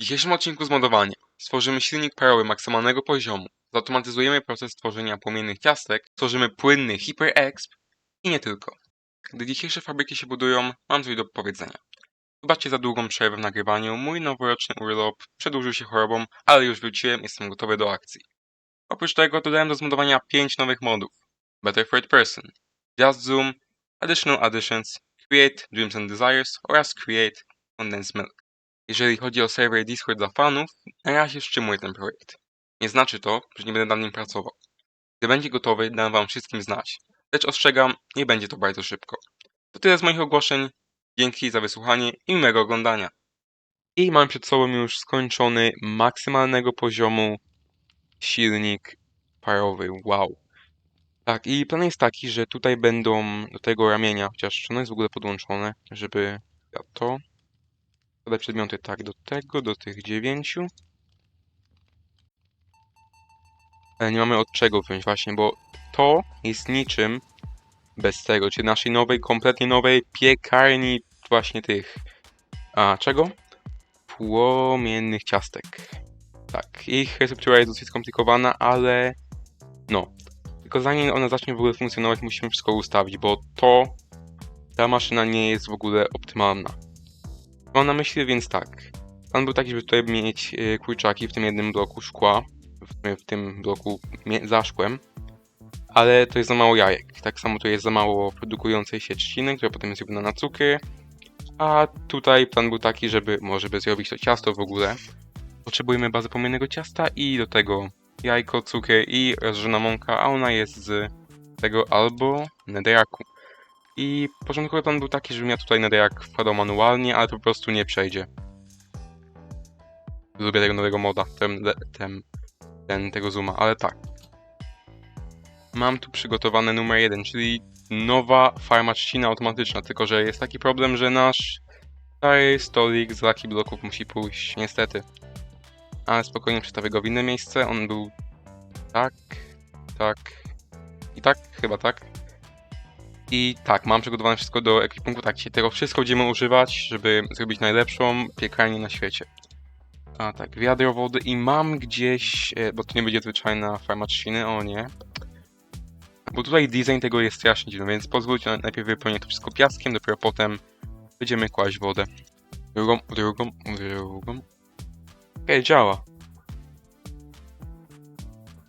W dzisiejszym odcinku zmodowania stworzymy silnik parowy maksymalnego poziomu, zautomatyzujemy proces tworzenia płomiennych ciastek, stworzymy płynny Hyper Exp i nie tylko. Gdy dzisiejsze fabryki się budują, mam coś do powiedzenia. Wybaczcie za długą przerwę w nagrywaniu, mój noworoczny urlop przedłużył się chorobą, ale już wróciłem, jestem gotowy do akcji. Oprócz tego dodałem do zmodowania 5 nowych modów. Better Third Person, Just Zoom, Additional Additions, Create Dreams and Desires oraz Create Condensed Milk. Jeżeli chodzi o serwer Discord dla fanów, na razie wstrzymuję ten projekt. Nie znaczy to, że nie będę nad nim pracował. Gdy będzie gotowy, dam wam wszystkim znać. Lecz ostrzegam, nie będzie to bardzo szybko. To tyle z moich ogłoszeń. Dzięki za wysłuchanie i miłego oglądania. I mam przed sobą już skończony maksymalnego poziomu silnik parowy. Wow. Tak, i plan jest taki, że tutaj będą do tego ramienia, chociaż ono jest w ogóle podłączone, żeby ja to Podaj przedmioty tak, do tego, do tych dziewięciu. Ale nie mamy od czego wziąć właśnie, bo to jest niczym bez tego, czyli naszej nowej, kompletnie nowej piekarni właśnie tych, a czego? Płomiennych ciastek. Tak, ich receptura jest dosyć skomplikowana, ale no. Tylko zanim ona zacznie w ogóle funkcjonować, musimy wszystko ustawić, bo to, ta maszyna nie jest w ogóle optymalna. Mam na myśli więc tak. Plan był taki, żeby tutaj mieć e, kurczaki w tym jednym bloku szkła, w, w tym bloku za szkłem, ale to jest za mało jajek. Tak samo tu jest za mało produkującej się trzciny, która potem jest robiona na cukry, a tutaj plan był taki, żeby może by zrobić to ciasto w ogóle. Potrzebujemy bazy płomiennego ciasta i do tego jajko, cukier i rozżona mąka, a ona jest z tego albo netherraku. I początkowy plan był taki, żebym ja tutaj jak wkładał manualnie, ale po prostu nie przejdzie. Lubię tego nowego moda, ten, ten, ten tego zooma, ale tak. Mam tu przygotowany numer jeden, czyli nowa farma trzcina automatyczna, tylko że jest taki problem, że nasz stary stolik z laki bloków musi pójść, niestety. Ale spokojnie przestawię go w inne miejsce, on był tak, tak i tak, chyba tak. I tak, mam przygotowane wszystko do ekwipunku, tak, dzisiaj tego wszystko będziemy używać, żeby zrobić najlepszą piekarnię na świecie. A tak, wiadro wody i mam gdzieś, e, bo to nie będzie zwyczajna farma trzciny, o nie. Bo tutaj design tego jest strasznie dziwny, więc pozwólcie na- najpierw wypełnię to wszystko piaskiem, dopiero potem będziemy kłaść wodę. Drugą, drugą, drugą. Okej, działa.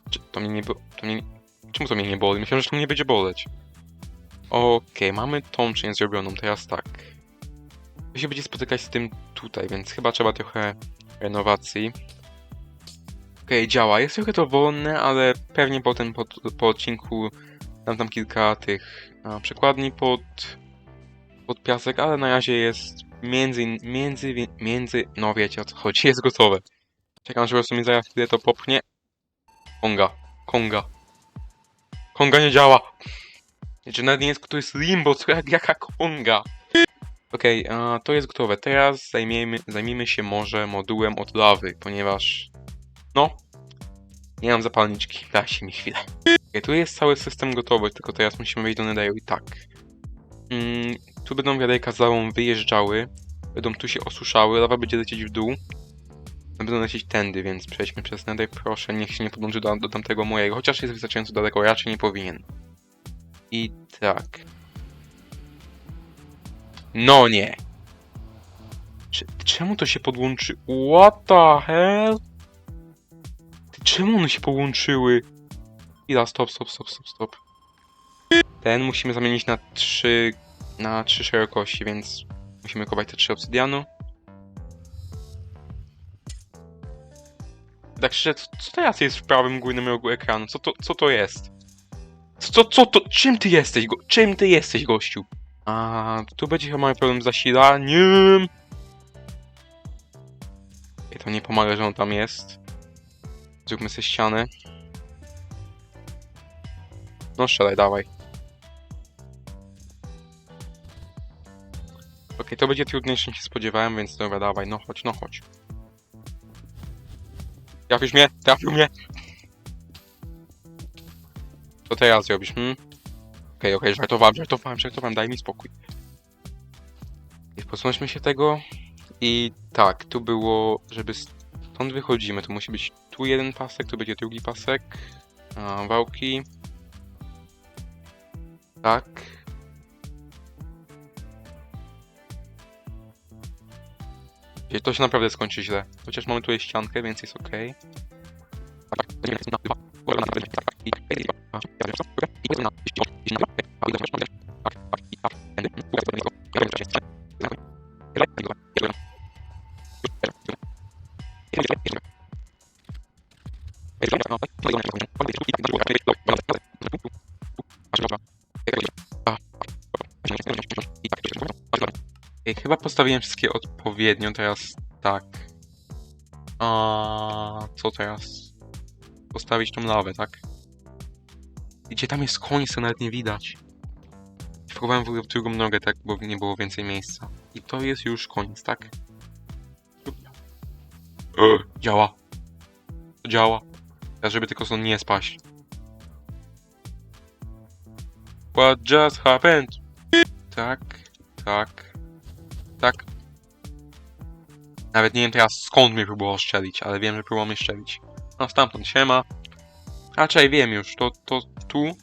Czy to mnie nie to mnie... Czemu to mnie nie boli? Myślałem, że to mnie nie będzie boleć. Okej, mamy tą część zrobioną, teraz tak. To się będzie spotykać z tym tutaj, więc chyba trzeba trochę renowacji. Okej, działa. Jest trochę to wolne, ale pewnie potem po, po odcinku dam tam kilka tych a, przekładni pod, pod piasek, ale na razie jest między, między, między, no wiecie o co chodzi, jest gotowe. Czekam, że po prostu mi zaraz chwilę to popchnie. Konga, konga. Konga nie działa! Czy nawet nie jest, to jest limbo, co jak, jaka konga. Okej, a to jest gotowe. Teraz zajmiemy, zajmijmy się może modułem od lawy, ponieważ... No, nie mam zapalniczki. Dajcie mi chwilę. Okay, tu jest cały system gotowy, tylko teraz musimy wejść do Netheru i tak. Mm, tu będą wiaderka z lawą wyjeżdżały, będą tu się osuszały, lawa będzie lecieć w dół. Będą lecieć tędy, więc przejdźmy przez Nether. Proszę, niech się nie podłączy do, do tamtego mojego, chociaż jest wystarczająco daleko, raczej nie powinien. I tak. No nie. Cze- Czemu to się podłączy? What the hell? Czemu one się połączyły? Chwila, stop, stop, stop, stop, stop. Ten musimy zamienić na trzy, na trzy szerokości, więc musimy kopać te trzy obsydianu. Tak szczerze, co teraz jest w prawym górnym rogu ekranu? Co to, co to jest? Co, co to? Czym ty jesteś? Go, czym ty jesteś, gościu? A tu będzie chyba mały problem z zasilaniem. I to nie pomaga, że on tam jest. Zróbmy sobie ścianę. No strzelaj, dawaj. Okej, to będzie trudniejsze niż się spodziewałem, więc dobra, dawaj, no chodź, no chodź. Trafisz mnie? Trafił mnie! Co teraz zrobisz, hmm? Okej, okej, żartowałem, żartowałem, żartowałem, daj mi spokój. I pozbądźmy się tego i tak, tu było, żeby stąd wychodzimy, to musi być tu jeden pasek, tu będzie drugi pasek. A, wałki. Tak. Gdzie To się naprawdę skończy źle. Chociaż mamy tutaj ściankę, więc jest ok. Ej, Chyba postawiłem wszystkie odpowiednio, teraz tak. A co teraz? Postawić tą lawę, tak? Gdzie tam jest koń, co nawet nie widać. Wpakowałem w ogóle w drugą nogę, tak, bo nie było więcej miejsca. I to jest już koniec, tak? Działa. Działa. Teraz, żeby tylko stąd nie spaść. What just happened? Tak, tak, tak. Nawet nie wiem teraz skąd mnie próbował strzelić, ale wiem, że próbował mnie strzelić. No stamtąd siema. Raczej wiem już, to, to tu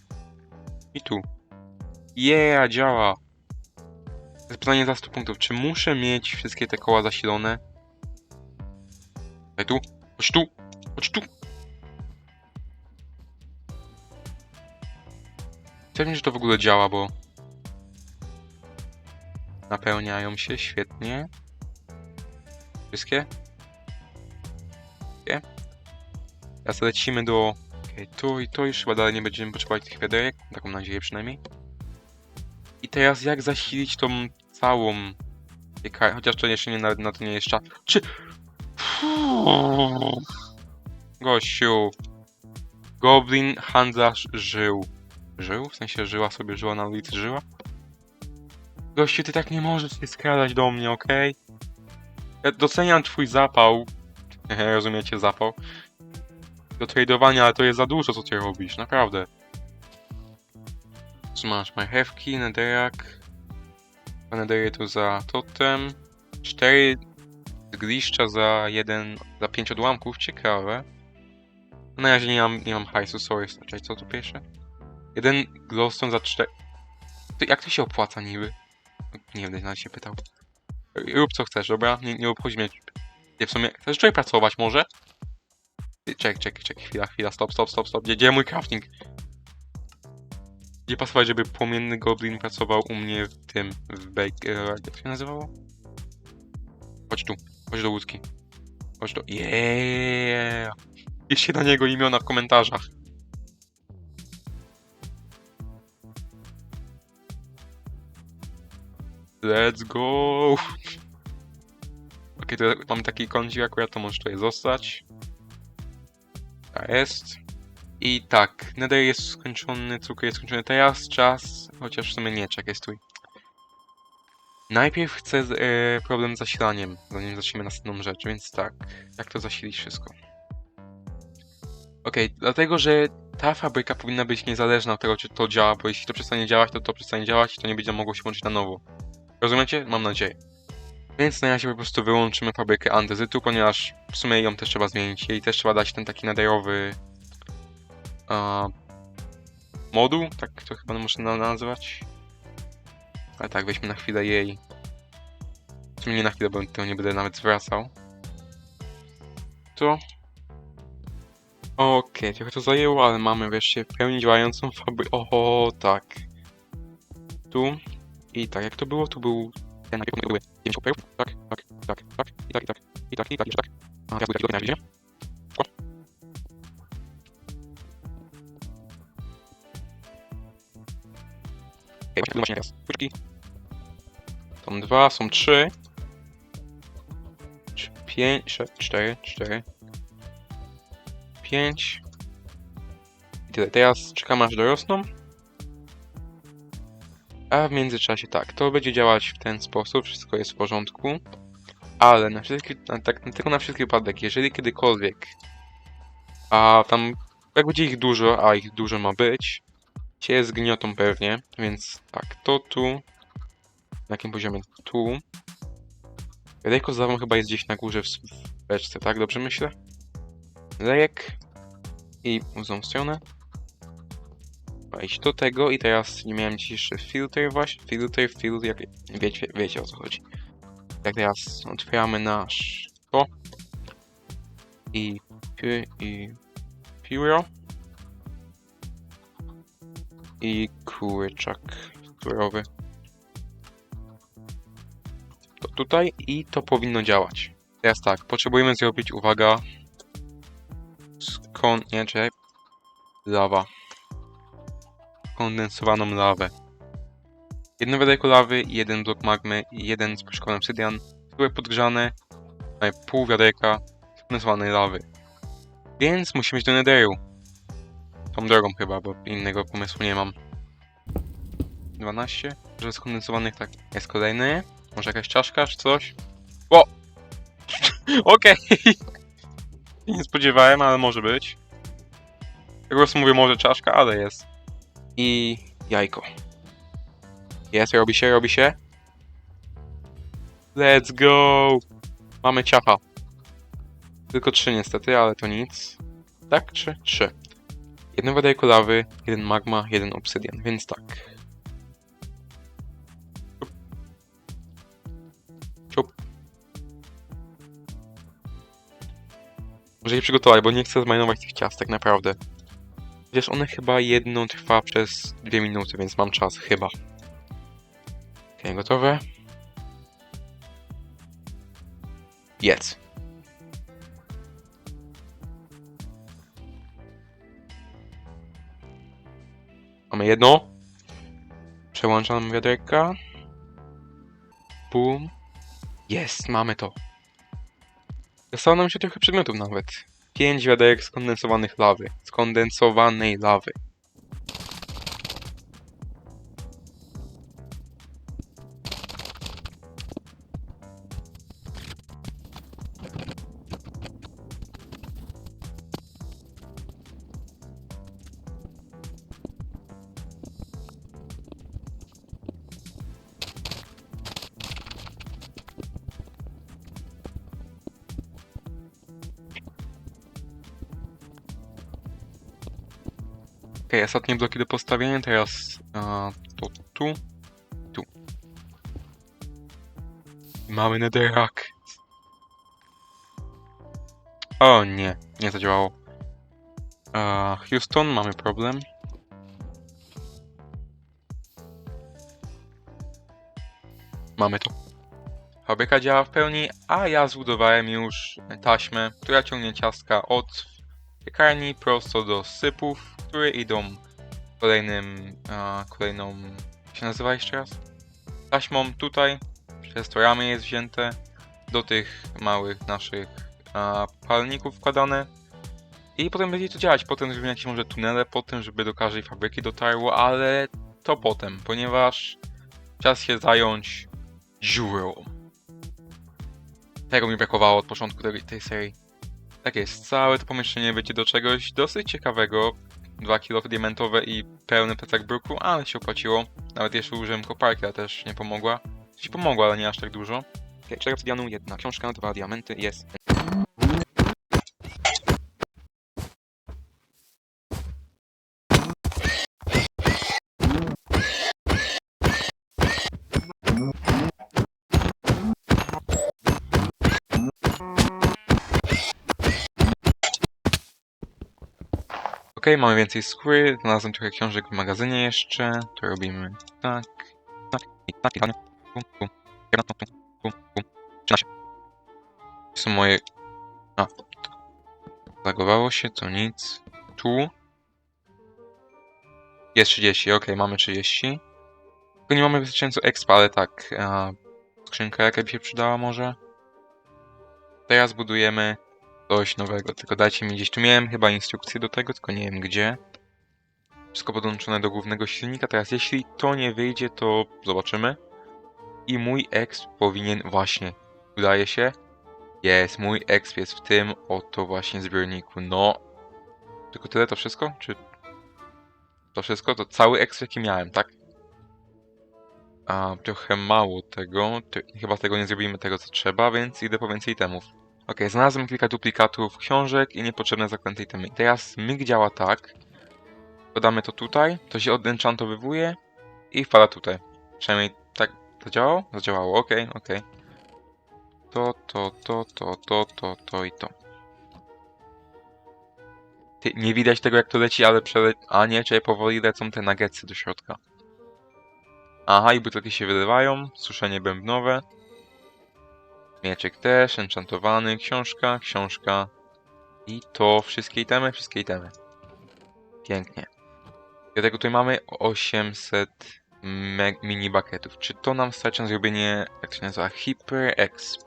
i tu. Yeah, działa. Jest pytanie za 100 punktów. Czy muszę mieć wszystkie te koła zasilone? Daj tu, chodź tu, chodź tu. Chciałbym, że to w ogóle działa, bo napełniają się świetnie. Wszystkie? Wszystkie? Teraz lecimy do... Tu i tu już chyba dalej nie będziemy potrzebować tych wiaderek, taką nadzieję przynajmniej. I teraz jak zasilić tą całą... piekarnię, Chociaż to jeszcze nie, nawet na to nie jest czas. Czy... Gościu. Goblin handlarz żył. Żył? W sensie żyła sobie, żyła na ulicy, żyła? Gościu, ty tak nie możesz się skradać do mnie, okej? Ja doceniam twój zapał. Rozumiecie, zapał. Do tradowania, ale to jest za dużo, co ty robisz, naprawdę. Co masz? Marchewki, nederak. Nedery to za totem. Cztery zgliszcza za jeden, za pięć odłamków, ciekawe. Na razie nie mam, nie mam hajsu, sorry, czekaj, co tu pierwsze? Jeden glowstone za cztery... To Jak to się opłaca niby? Nie wiem, nawet się pytał. Rób co chcesz, dobra? Nie, nie obchodzi mnie. Nie, w sumie, chcesz tutaj pracować może? Czek, czek, czek, chwila, chwila, stop, stop, stop, stop. Gdzie, gdzie mój crafting? Gdzie pasować, żeby płomienny goblin pracował u mnie w tym, w bake... e, Jak się nazywało? Chodź tu, chodź do łódki. Chodź do... Yeah! Piszcie na niego imiona w komentarzach. Let's go! Okej, to mamy taki kącik akurat, to może tutaj zostać. Tak jest. I tak, Nether jest skończony, cukier jest skończony teraz, czas, chociaż w sumie nie, czekaj, stój. Najpierw chcę z, e, problem z zasilaniem, zanim zaczniemy następną rzecz, więc tak, jak to zasilić wszystko? Okej, dlatego, że ta fabryka powinna być niezależna od tego, czy to działa, bo jeśli to przestanie działać, to to przestanie działać i to nie będzie mogło się łączyć na nowo. Rozumiecie? Mam nadzieję. Więc na razie po prostu wyłączymy fabrykę andezytu, ponieważ w sumie ją też trzeba zmienić. Jej też trzeba dać ten taki nadajowy a, moduł, tak to chyba można nazwać. Ale tak, weźmy na chwilę jej. W sumie nie na chwilę, bo tego nie będę nawet zwracał. To. Okej, trochę to zajęło, ale mamy wreszcie pełni działającą fabrykę. Oho, tak. Tu. I tak, jak to było? Tu był ten najpierw były 9 opeł. Tak, tak, tak, tak, i tak, i tak, i tak, i tak, i tak. A teraz taki na razie. Szkło. Okej, właśnie, właśnie teraz. Puszki. Są dwa, są trzy. Trz- Pięć, cztery, cztery. Pięć. I tyle. Teraz czekamy aż dorosną. A w międzyczasie tak, to będzie działać w ten sposób, wszystko jest w porządku. Ale na wszelki, na, tak, tylko na wszelki wypadek, jeżeli kiedykolwiek, a tam, jak będzie ich dużo, a ich dużo ma być, cię zgniotą pewnie, więc tak, to tu, na jakim poziomie? Tu. Wiaderko z lawą chyba jest gdzieś na górze w, w beczce, tak? Dobrze myślę? Lejek. I w stronę. Wejść do tego i teraz nie miałem dziś jeszcze filtr właśnie. Filtr, filtr, jak wiecie, wiecie o co chodzi. Tak teraz otwieramy nasz to. I i pióro. I kurczak surowy. To tutaj i to powinno działać. Teraz tak, potrzebujemy zrobić, uwaga, skąd, nie, czekaj, lawa. Kondensowaną lawę. Jedno wiaderko lawy, jeden blok magmy i jeden sproszkowany obsydian, które podgrzane, mamy pół wiaderka skondensowanej lawy. Więc musimy iść do netheru. Tą drogą chyba, bo innego pomysłu nie mam. 12, że skondensowanych tak. Jest kolejny. Może jakaś czaszka czy coś? O! Okej! Nie spodziewałem, ale może być. Tak po prostu mówię może czaszka, ale jest. I jajko. Jest, robi się, robi się. Let's go! Mamy ciacha. Tylko trzy niestety, ale to nic. Tak? Trzy? Trzy. Jedno wiaderko lawy, jeden magma, jeden obsydian, więc tak. Ciup. Muszę się przygotować, bo nie chcę zmajnować tych ciastek, naprawdę. Chociaż one chyba jedno trwa przez dwie minuty, więc mam czas, chyba. Okej, gotowe. Jedz. Mamy jedno. Przełączam wiaderka. Bum. Jest, mamy to. Zostało nam się trochę przedmiotów nawet. Pięć wiaderek skondensowanych lawy. Skondensowanej lawy. Ostatnie bloki do postawienia, teraz a, to tu, tu. Mamy netherrack. O nie, nie zadziałało. A, Houston, mamy problem. Mamy to. Fabryka działa w pełni, a ja zbudowałem już taśmę, która ciągnie ciastka od piekarni prosto do sypów, które idą kolejnym, a, kolejną, jak się nazywa jeszcze raz? Taśmą tutaj, przez to ramię jest wzięte, do tych małych naszych a, palników wkładane i potem będzie to działać. Potem zrobimy jakieś może tunele po tym, żeby do każdej fabryki dotarło, ale to potem, ponieważ czas się zająć dziurą. Tego mi brakowało od początku tej, tej serii. Tak jest, całe to pomieszczenie będzie do czegoś dosyć ciekawego. 2 kilo diamentowe i pełny plecak bruku, ale się opłaciło. Nawet jeszcze użyłem koparki, a też nie pomogła. Ci pomogła, ale nie aż tak dużo. 4 obsydianu, jedna książka, dwa diamenty, jest. Mamy więcej skóry, znalazłem trochę książek w magazynie jeszcze, to robimy tak, tak i tak i tak. Bum, bum, bum, bum, bum. 13. To są moje... A. Zagowało się, to nic. Tu. Jest 30, okej, mamy 30. Tylko nie mamy wystarczająco expa, ale tak. A, skrzynka jaka by się przydała może? Teraz budujemy coś nowego, tylko dajcie mi gdzieś, tu miałem chyba instrukcję do tego, tylko nie wiem gdzie. Wszystko podłączone do głównego silnika, teraz jeśli to nie wyjdzie, to zobaczymy. I mój exp powinien właśnie, udaje się, jest, mój exp jest w tym oto właśnie zbiorniku, no. Tylko tyle to wszystko, czy... To wszystko? To cały exp jaki miałem, tak? A, trochę mało tego. Chyba tego nie zrobimy tego, co trzeba, więc idę po więcej itemów. Okej, znalazłem kilka duplikatów książek i niepotrzebne zaklęte itemy. Teraz myk działa tak. Podamy to tutaj, to się odenchantowywuje i wpada tutaj. Przynajmniej tak zadziałało? Zadziałało, okej, okej. To, to, to, to, to, to, to i to. Ty, nie widać tego jak to leci, ale przele... A nie, czyli powoli lecą te nuggetsy do środka. Aha, i butelki się wylewają, suszenie bębnowe. Mieczek też, enchantowany, książka, książka. I to wszystkie itemy, wszystkie itemy. Pięknie. I tego tutaj mamy 800 me- mini bucketów. Czy to nam starczy na zrobienie, jak to się nazywa, Hyper Exp?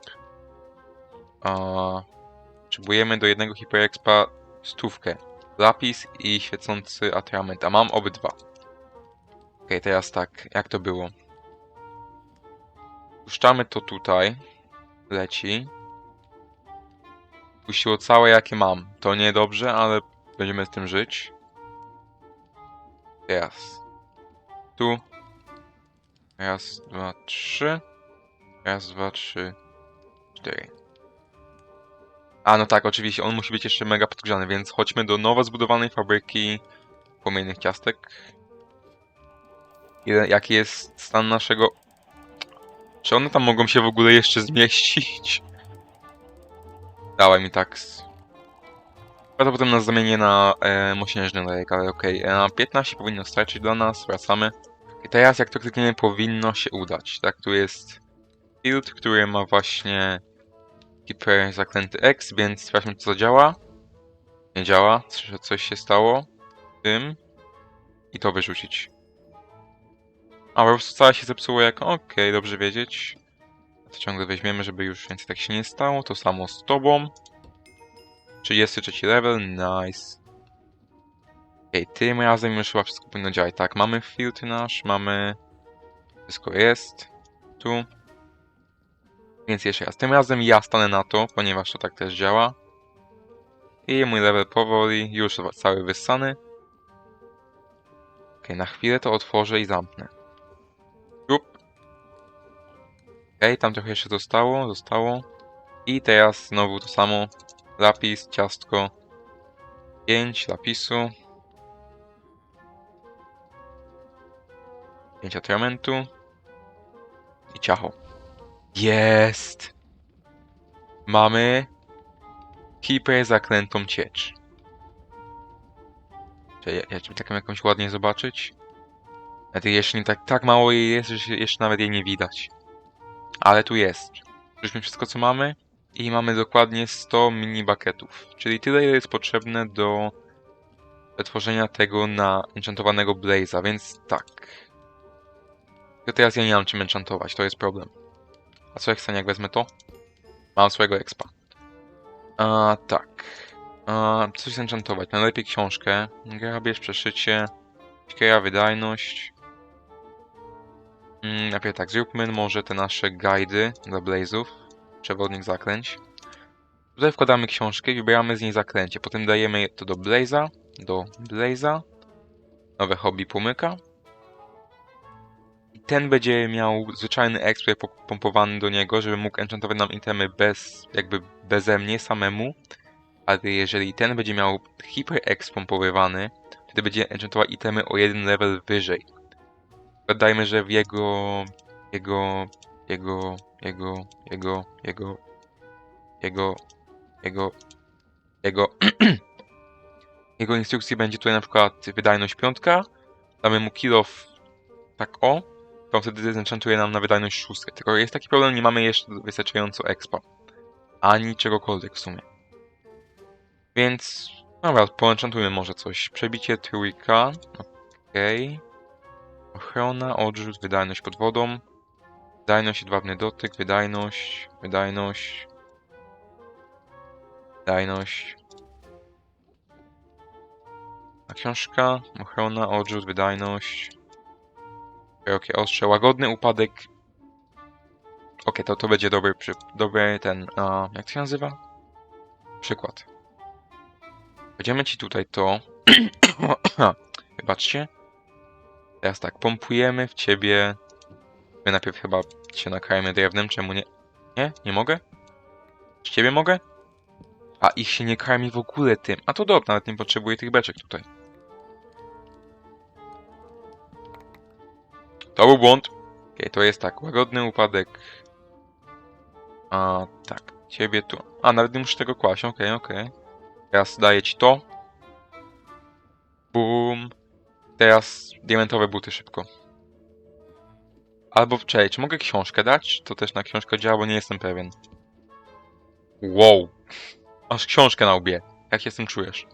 Potrzebujemy do jednego Hyper Expa stówkę. Lapis i świecący atrament, a mam obydwa. Okej, teraz tak, jak to było? Puszczamy to tutaj. Leci. Puściło całe jakie mam. To niedobrze, ale będziemy z tym żyć. Teraz. Tu. Raz, dwa, trzy. Raz, dwa, trzy, cztery. A no tak, oczywiście, on musi być jeszcze mega podgrzany, więc chodźmy do nowo zbudowanej fabryki płomiennych ciastek. Jaki jest stan naszego... Czy one tam mogą się w ogóle jeszcze zmieścić? Dawaj mi taks. Ja potem nas zamienię na e, mośnieżny lejek, ale okej. Okay. 15 powinno starczyć dla nas, wracamy. I teraz jak to klikniemy powinno się udać. Tak, tu jest field, który ma właśnie hiper zaklęty X, więc sprawdźmy co działa. Nie działa, coś się stało. Tym. I to wyrzucić. A po prostu całe się zepsuło jak okej, dobrze wiedzieć. To ciągle weźmiemy, żeby już więcej tak się nie stało. To samo z tobą. 33 level, nice. Okej, tym razem już chyba wszystko powinno działać. Tak, mamy filtr nasz, mamy... Wszystko jest. Tu. Więc jeszcze raz. Tym razem ja stanę na to, ponieważ to tak też działa. I mój level powoli, już cały wyssany. Okej, na chwilę to otworzę i zamknę. Okej, tam trochę jeszcze zostało, zostało. I teraz znowu to samo. Lapis, ciastko. 5 lapisu. 5 atramentu. I ciacho. Jest! Mamy hiper zaklętą ciecz. Czy ja, ja taką jakąś ładnie zobaczyć? Ty jeszcze nie tak, tak mało jej jest, że jeszcze nawet jej nie widać. Ale tu jest. Żeśmy wszystko co mamy i mamy dokładnie 100 mini bucketów. Czyli tyle ile jest potrzebne do wytworzenia tego na enchantowanego Blaze'a, więc tak. Tylko teraz ja nie mam czym enchantować, to jest problem. A co jak stanie jak wezmę to? Mam swojego expa. A tak. A, coś zenchantować. Najlepiej książkę. Grabież, przeszycie. Siekiera, wydajność. Mm, najpierw tak, zróbmy może te nasze guidy dla Blaze'ów. Przewodnik zaklęć. Tutaj wkładamy książkę wybieramy z niej zaklęcie. Potem dajemy to do Blaze'a. Do Blaze'a. Nowe hobby pomyka. I ten będzie miał zwyczajny ekspert pompowany do niego, żeby mógł enchantować nam itemy bez, jakby beze mnie samemu. Ale jeżeli ten będzie miał hiper exp pompowywany, wtedy będzie enchantować itemy o jeden level wyżej. Dajmy, że w jego, jego, jego, jego, jego, jego, jego, jego, jego, jego instrukcji będzie tutaj na przykład wydajność piątka, damy mu kill off tak o, to wtedy zenchantuje nam na wydajność szóstkę. Tylko jest taki problem, nie mamy jeszcze wystarczająco expa. Ani czegokolwiek w sumie. Więc, dobra, poenchantujmy może coś. Przebicie trójka, okej. Ochrona, odrzut, wydajność pod wodą. Wydajność, jedwabny dotyk, wydajność, wydajność. Wydajność. A książka, ochrona, odrzut, wydajność. Szerokie ostrze, łagodny upadek. Okej, to, to będzie dobry, przy, dobry ten, a, jak to się nazywa? Przykład. Będziemy ci tutaj to. Wybaczcie. Teraz tak, pompujemy w ciebie My najpierw chyba się nakarmy drewnem, czemu nie? Nie? Nie mogę? Z ciebie mogę? A ich się nie karmi w ogóle tym. A to dobra, nawet nie potrzebuję tych beczek tutaj. To był błąd. Okej, to jest tak, łagodny upadek. A, tak, ciebie tu. A, nawet nie muszę tego kłaść, okej, okej. Teraz daję ci to. Bum. Teraz diamentowe buty szybko. Albo, czekaj, czy mogę książkę dać? To też na książkę działa, bo nie jestem pewien. Wow. Masz książkę na łbie. Jak tym czujesz?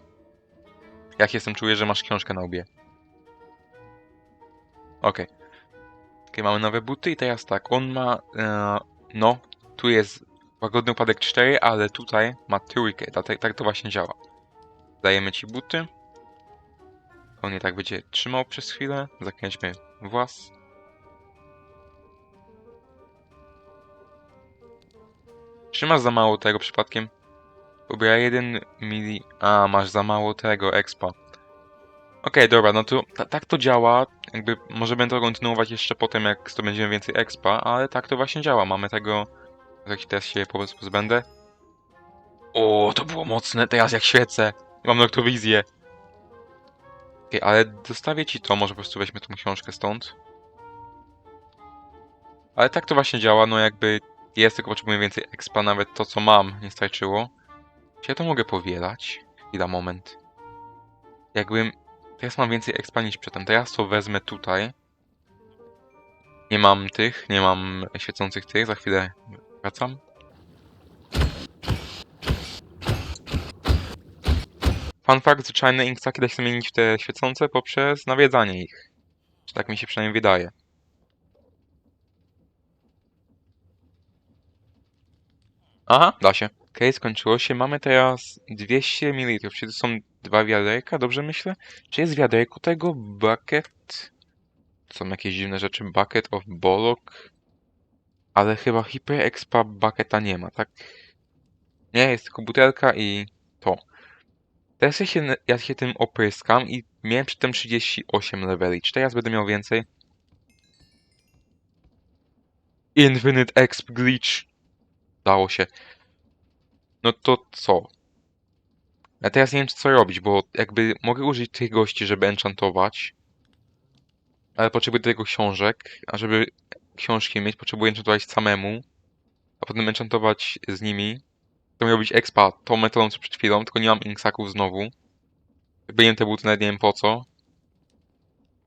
Jak tym czujesz, że masz książkę na łbie? Okej. Okej, mamy nowe buty i teraz tak, on ma, e, no, tu jest łagodny upadek 4, ale tutaj ma trójkę, tak, tak to właśnie działa. Dajemy ci buty. On je tak będzie trzymał przez chwilę, zakręćmy włas. Trzymasz za mało tego przypadkiem? Pobieraj 1 mili... A, masz za mało tego, expa. Okej, dobra, no to ta, tak to działa. Jakby możemy to kontynuować jeszcze potem, jak zdobędziemy więcej expa, ale tak to właśnie działa. Mamy tego... Jak teraz się po prostu pozbędę. O, to było mocne, teraz jak świecę. Mam noktowizję. Okej, ale dostawię ci to, może po prostu weźmy tą książkę stąd. Ale tak to właśnie działa, no jakby jest, tylko potrzebuję więcej expa, nawet to co mam nie starczyło. Czy ja to mogę powielać? Chwila, moment. Jakbym... Teraz mam więcej expa niż przedtem. Teraz to wezmę tutaj. Nie mam tych, nie mam świecących tych, za chwilę wracam. Fun fact, zwyczajne inkstaki da się zmienić w te świecące poprzez nawiedzanie ich. Czy tak mi się przynajmniej wydaje. Aha, da się. Okej, skończyło się. Mamy teraz 200 ml. Czy to są dwa wiaderka? Dobrze myślę? Czy jest wiaderko tego? Bucket? Są jakieś dziwne rzeczy. Bucket of Bollock? Ale chyba Hyper Expa Bucketa nie ma, tak? Nie, jest tylko butelka i to. Teraz ja się, ja się tym opryskam i miałem przedtem 38 leveli. Czy teraz będę miał więcej? Infinite Exp Glitch. Dało się. No to co? Ja teraz nie wiem co robić, bo jakby mogę użyć tych gości, żeby enchantować. Ale potrzebuję do tego książek, a żeby książki mieć, potrzebuję enchantować samemu. A potem enchantować z nimi. To być expa tą metodą co przed chwilą, tylko nie mam inksaków znowu. Wiem te buty, nawet nie wiem po co.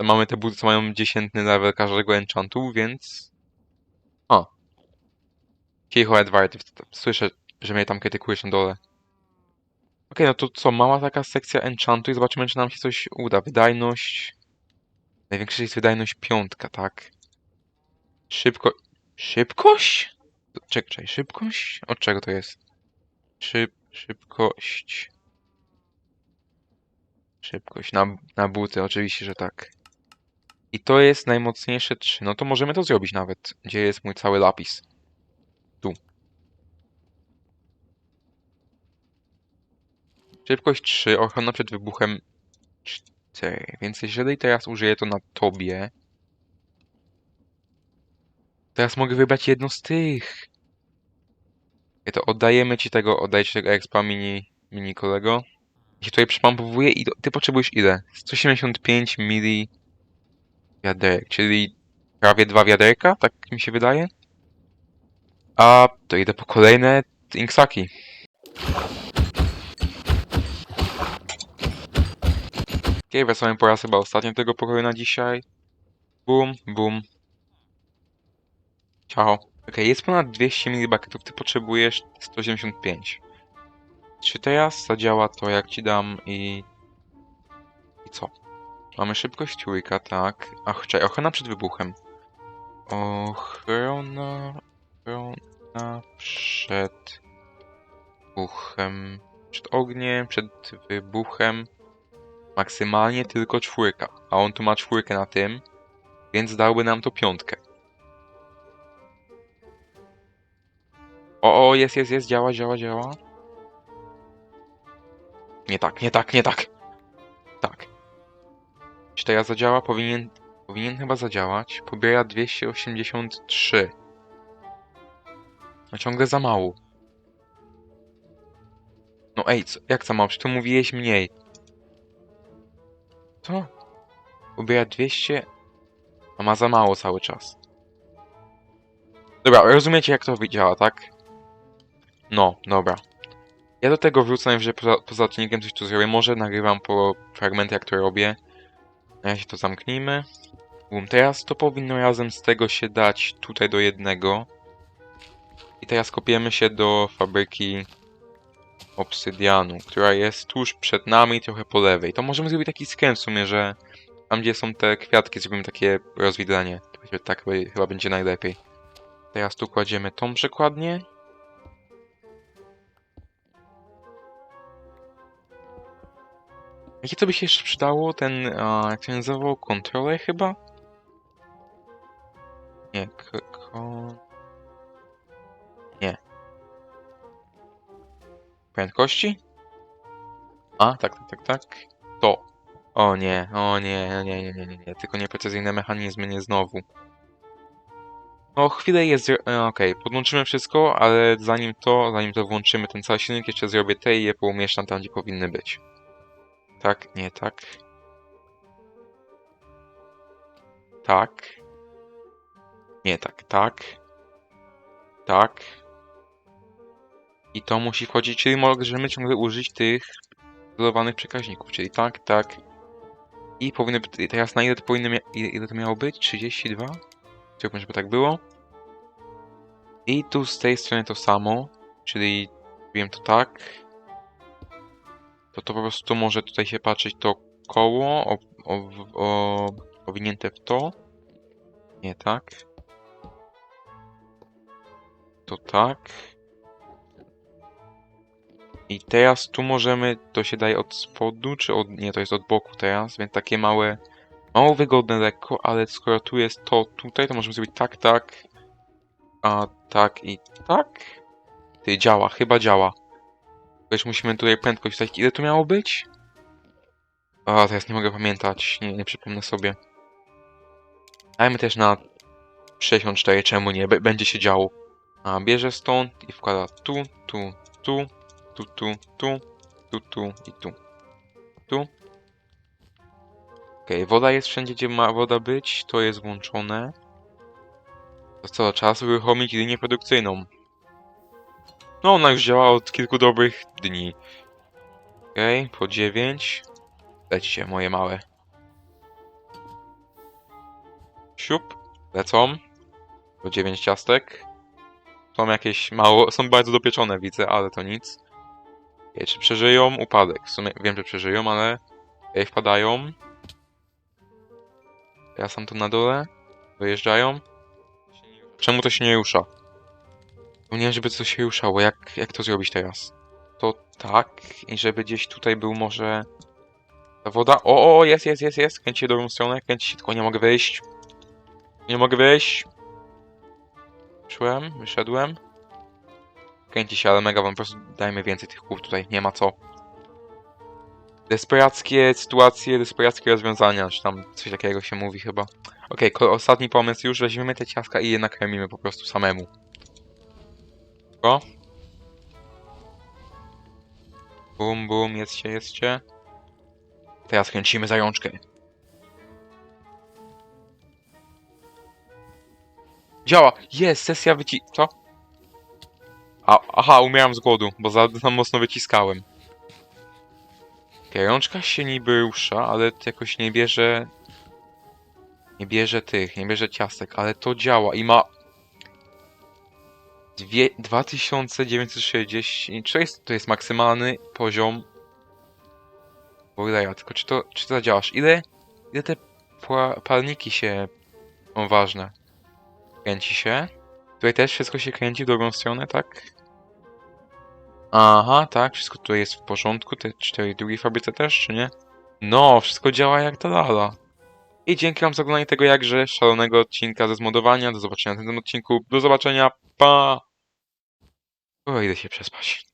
Mamy te buty, co mają 10 level każdego enchantu, więc... A. Keyhole Advert, słyszę, że mnie tam krytykujesz na dole. Okej, no to co, mała taka sekcja enchantu i zobaczymy, czy nam się coś uda. Wydajność... Największa jest wydajność piątka, tak? Szybko... Szybkość? Czekaj, czekaj, szybkość? Od czego to jest? Szyb... Szybkość... Szybkość. Na, na buty, oczywiście, że tak. I to jest najmocniejsze 3. No to możemy to zrobić nawet. Gdzie jest mój cały lapis? Tu. Szybkość 3, ochrona przed wybuchem 4. Więc jeżeli teraz użyję to na tobie, teraz mogę wybrać jedno z tych. I to oddajemy ci tego, oddaję ci tego expa mini, mini kolego. I się tutaj przypompowuje i do, ty potrzebujesz ile? 175 mili wiaderek, czyli prawie dwa wiaderka, tak mi się wydaje. A to idę po kolejne inksaki. Okej, wracamy po raz chyba ostatni do tego pokoju na dzisiaj. Bum, bum. Ciao. Okej, jest ponad 200 mili bucketów, ty potrzebujesz 185. Czy teraz zadziała to, jak ci dam i... I co? Mamy szybkość trójka, tak. Ach, czekaj, ochrona przed wybuchem. Ochrona... Ochrona przed... Wybuchem... Przed ogniem, przed wybuchem. Maksymalnie tylko czwórka. A on tu ma czwórkę na tym, więc dałby nam to piątkę. O, o, jest, jest, jest, działa, działa, działa. Nie tak, nie tak, nie tak. Tak. Czy teraz zadziała? Powinien, Powinien chyba zadziałać. Pobiera 283. No ciągle za mało. No ej, co, jak za mało? Przecież to mówiłeś mniej. Co? Pobiera 200, a ma za mało cały czas. Dobra, rozumiecie jak to działa, tak? No, dobra. Ja do tego wrócę najwyżej poza, poza odcinkiem, coś tu zrobię. Może nagrywam po fragmenty, jak to robię. Na razie to zamknijmy. Bum, teraz to powinno razem z tego się dać tutaj do jednego. I teraz kopiemy się do fabryki obsydianu, która jest tuż przed nami, trochę po lewej. To możemy zrobić taki skręt w sumie, że tam gdzie są te kwiatki, zrobimy takie rozwidlenie. Tak chyba będzie najlepiej. Teraz tu kładziemy tą przekładnię. Jakie to by się jeszcze przydało? Ten, a, jak to nazywał? Kontroler chyba? Nie, k- ko... Nie. Prędkości? A, tak, tak, tak, tak. To. O nie, o nie, nie, nie, nie, nie, nie. Tylko nieprecyzyjne mechanizmy, nie znowu. No, chwilę jest... e, Okej, podłączymy wszystko, ale zanim to, zanim to włączymy ten cały silnik, jeszcze zrobię te i je poumieszczam tam, gdzie powinny być. Tak, nie, tak. Tak. Nie, tak, tak. Tak. I to musi wchodzić, czyli możemy ciągle użyć tych dodawanych przekaźników, czyli tak, tak. I powinny być, teraz na ile to powinno, ile to miało być? 32? Chciałbym, żeby tak było. I tu z tej strony to samo, czyli wiem to tak. To to po prostu może tutaj się patrzeć to koło, o, o, o, owinięte w to. Nie tak. To tak. I teraz tu możemy, to się daje od spodu, czy od, nie, to jest od boku teraz, więc takie małe, mało wygodne lekko, ale skoro tu jest to tutaj, to możemy zrobić tak, tak, a tak i tak. Ty, działa, chyba działa. Też musimy tutaj prędkość wstawić. Ile to miało być? A, teraz nie mogę pamiętać, nie, nie przypomnę sobie. Dajmy też na 64, czemu nie? B będzie się działo. A, bierze stąd i wkłada tu, tu, tu, tu, tu, tu, tu, tu i tu. Tu. Okej, woda jest wszędzie, gdzie ma woda być, to jest włączone. To co, czas uruchomić linię produkcyjną. No, ona już działa od kilku dobrych dni. Okej, po 9. Lećcie, moje małe. Siup, lecą. Po 9 ciastek. Są jakieś mało, są bardzo dopieczone, widzę, ale to nic. Okej, czy przeżyją? Upadek. W sumie wiem, że przeżyją, ale okej, wpadają. Ja sam tu na dole. Dojeżdżają. Czemu to się nie rusza? Nie, żeby coś się ruszało. Jak, jak to zrobić teraz? To tak. I żeby gdzieś tutaj był może... Ta woda. O, o, jest, jest, jest, jest. Kręci się dobrą stronę. Kręci się, tylko nie mogę wyjść. Nie mogę wyjść. Szłem, wyszedłem. Kręci się, ale mega wam po prostu dajmy więcej tych kół tutaj. Nie ma co. Desperackie sytuacje, desperackie rozwiązania, czy tam coś takiego się mówi chyba. Okej, ko- ostatni pomysł już. Weźmiemy te ciastka i je nakarmimy po prostu samemu. O. Bum, bum, jedzcie, jedzcie. Teraz kręcimy zajączkę. Działa! Jest! Sesja wyci... Co? A, aha, umieram z głodu, bo za, za mocno wyciskałem. Okej, rączka się niby rusza, ale jakoś nie bierze... Nie bierze tych, nie bierze ciastek, ale to działa i ma... Dwie, 2960... Czy to jest, maksymalny poziom... Boilera, tylko czy to, czy to zadziałasz? Ile, ile te palniki się... są ważne? Kręci się. Tutaj też wszystko się kręci w drugą stronę, tak? Aha, tak, wszystko tutaj jest w porządku. Te cztery drugiej fabryce też, czy nie? No, wszystko działa jak ta lala. I dzięki wam za oglądanie tego jakże szalonego odcinka ze zmodowania. Do zobaczenia w tym odcinku. Do zobaczenia, pa! Idę się przespać.